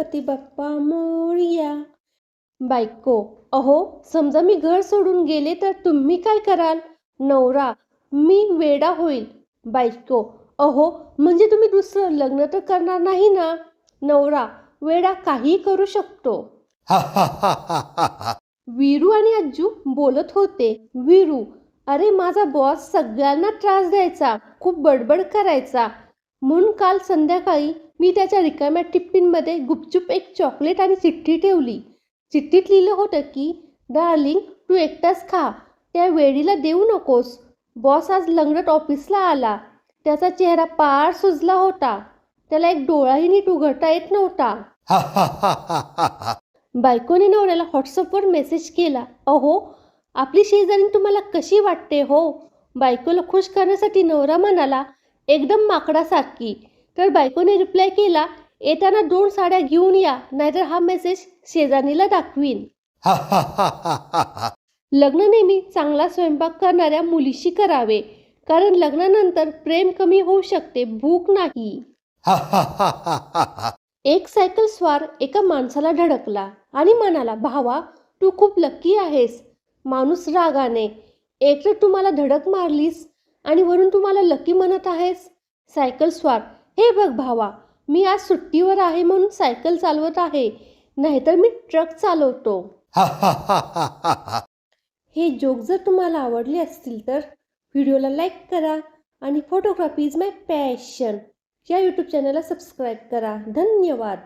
गणपती बाप्पा मोरया. बायको अहो समजा मी घर सोडून गेले तर तुम्ही काय कराल? नवरा मी वेडा होईल. बायको अहो म्हणजे तुम्ही दुसरं लग्न तर करणार नाही ना? नवरा वेडा काही करू शकतो. वीरू आणि अज्जू बोलत होते वीरू अरे माझा बॉस सगळ्यांना त्रास द्यायचा खूप बडबड करायचा. म्हणून काल संध्याकाळी मी त्याच्या रिकाम्या टिप्पींमध्ये गुपचूप एक चॉकलेट आणि चिठ्ठी ठेवली. चिठ्ठीत लिहिलं होतं की डार्लिंग तू एकटाच खा. त्या वेळीला देऊ नकोस. बॉस आज लंगडत ऑफिसला आला. त्याचा चेहरा पार सुजला होता. त्याला एक डोळाही नीट उघडता येत नव्हता. बायकोने नवऱ्याला व्हॉट्सअपवर मेसेज केला अहो आपली शेजारी तुम्हाला कशी वाटते हो? बायकोला खुश करण्यासाठी नवरा म्हणाला एकदम माकडासारखी. तर बायकोने रिप्लाय केला येताना दोन साड्या घेऊन या नाहीतर हा मेसेज शेजारणीला दाखवीन. लग्न नेहमी चांगला स्वयंपाक करणाऱ्या मुलीशी करावे कारण लग्नानंतर प्रेम कमी होऊ शकते भूक नाही. एक सायकल स्वार एका माणसाला धडकला आणि म्हणाला भावा तू खूप लक्की आहेस. माणूस रागाने एक तर तुम्हाला धडक मारलीस आणि वरून तुम्हाला लकी म्हणत आहेस. सायकल स्वार हे बघ भावा मी आज सुट्टीवर आहे म्हणून सायकल चालवत आहे नाहीतर मी ट्रक चालवतो. हे जोक जर तुम्हाला आवडले असतील तर व्हिडिओला लाईक करा आणि फोटोग्राफी इज माय पॅशन. या यूट्यूब चॅनलला सबस्क्राईब करा. धन्यवाद.